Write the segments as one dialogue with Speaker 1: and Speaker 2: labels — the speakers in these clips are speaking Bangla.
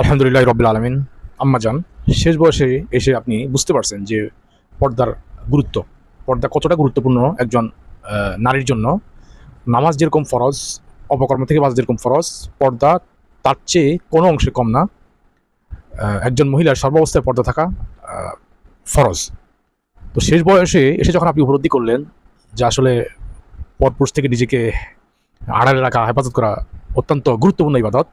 Speaker 1: আলহামদুলিল্লাহ রবিল আলমিন। আম্মাজান শেষ বয়সে এসে আপনি বুঝতে পারছেন যে পর্দার গুরুত্ব, পর্দা কতটা গুরুত্বপূর্ণ একজন নারীর জন্য। নামাজ যেরকম ফরজ, অপকর্ম থেকে বাজ যেরকম ফরজ, পর্দা তার চেয়ে কোনো অংশে কম না। একজন মহিলার সর্বাবস্থায় পর্দা থাকা ফরজ। তো শেষ বয়সে এসে যখন আপনি উপলব্ধি করলেন যে আসলে পরপুরুষ থেকে নিজেকে আড়ালে রাখা, হেফাজত করা অত্যন্ত গুরুত্বপূর্ণ ইবাদত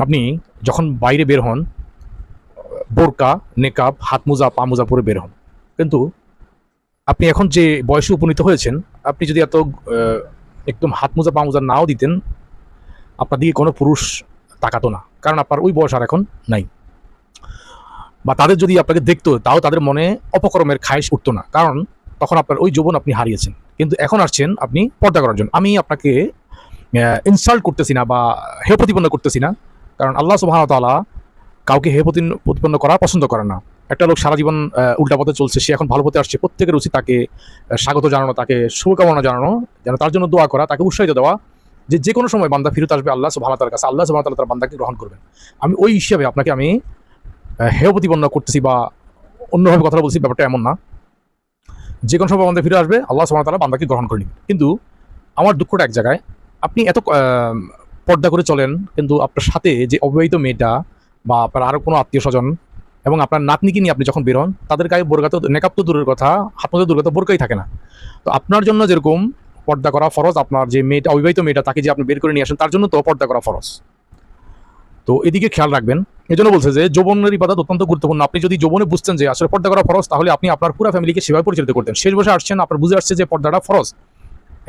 Speaker 1: আপনি যখন বাইরে বের হন, বোরকা, নেকাব, হাত মোজা, পা মোজা পরে বের হন। কিন্তু আপনি এখন যে বয়সে উপনীত হয়েছেন, আপনি যদি এত একদম হাত মোজা, পা মোজা নাও দিতেন, আপনার দিকে কোনো পুরুষ তাকাতো না। কারণ আপনার ওই বয়স আর এখন নাই। বা তাদের যদি আপনাকে দেখতো, তাও তাদের মনে অপকর্মের খায়েশ উঠতো না। কারণ তখন আপনার ওই যৌবন আপনি হারিয়েছেন। কিন্তু এখন আসছেন আপনি পর্দা করার জন্য। আমি আপনাকে ইনসাল্ট করতেছি না বা হে প্রতিপন্ন করতেছি না। কারণ আল্লাহ সুবাহতালা কাউকে হে প্রতি- প্রতিপন্ন করা পছন্দ করে না। একটা লোক সারা জীবন উল্টা পথে চলছে, সে এখন ভালো পথে আসছে, প্রত্যেকের উচিত তাকে স্বাগত জানানো, তাকে শুভকামনা জানানো, যেন তার জন্য দোয়া করা, তাকে উৎসাহিত দেওয়া, যে যে কোনো সময় বান্দা ফিরত আসবে, আল্লাহ সুবাহ কাছে, আল্লাহ সুবাহ তার বান্দাকে গ্রহণ করবেন। আমি ওই হিসাবে আপনাকে আমি হেয় প্রতিপন্ন করতেছি বা অন্যভাবে কথা বলছি, ব্যাপারটা এমন না। যে কোনো সময় বান্দা ফিরে আসবে, আল্লাহ সুবাহ তালা বান্দাকে গ্রহণ করে নেবেন কিন্তু আমার দুঃখটা এক জায়গায়, আপনি এত পর্দা করে চলেন কিন্তু আপনার সাথে যে অবিবাহিত মেয়েটা বা আপনার আরও কোনো আত্মীয় স্বজন এবং আপনার নাতনিকে নিয়ে আপনি যখন বেরোন তাদের গায়ে বোরকা তো নেকাপ তো দূরের কথা হাত মধ্যে কথা বোরকাই থাকে না। তো আপনার জন্য যেরকম পর্দা করা ফরজ আপনার যে মেয়েটা অবিবাহিত মেয়েটা তাকে যে আপনি বের করে নিয়ে আসেন তার জন্য তো পর্দা করা ফরজ। তো এদিকে খেয়াল রাখবেন এই জন্য বলছে যে যৌবনের ইবাদত অত্যন্ত গুরুত্বপূর্ণ। আপনি যদি যৌবনে বুঝতেন যে আসলে পর্দা করা ফরজ তাহলে আপনি আপনার পুরো ফ্যামিলিকে সেভাবে পরিচালিত করতেন। শেষ বসে আসছেন আপনার বুঝে আসছে যে পর্দাটা ফরজ।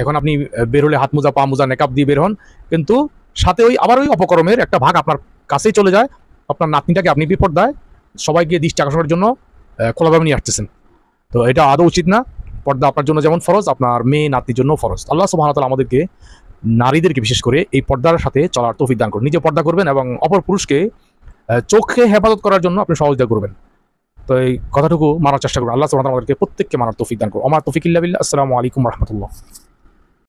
Speaker 1: এখন আপনি আহ, বের হলে হাত মোজা পা মোজা নেকাপ দিয়ে বের হন কিন্তু সাথে ওই আবার ওই অপকর্মের একটা ভাগ আপনার কাছেই চলে যায়। আপনার নাতনিটাকে আপনি বিপর্দায় সবাইকে দৃষ্টি আকর্ষণের জন্য খোলাভাবে নিয়ে আসতেছেন। তো এটা আদৌ উচিত না। পর্দা আপনার জন্য যেমন ফরজ, আপনার মেয়ে নাতির জন্য ফরজ। আল্লাহ সুবাহতাল আমাদেরকে, নারীদেরকে বিশেষ করে এই পর্দার সাথে চলার তৌফিক দান করুন। নিজে পর্দা করবেন এবং অপর পুরুষকে চোখে হেফাজত করার জন্য আপনি সহযোগিতা করবেন। তো এই কথাটুকু মানার চেষ্টা করুন। আল্লাহ সুবাহ আমাদেরকে প্রত্যেককে মানার তৌফিক দান করুন। আমার তৌফিক ইল্লা বিল্লাহ। আসসালামু আলাইকুম রহমতুল্লাহ।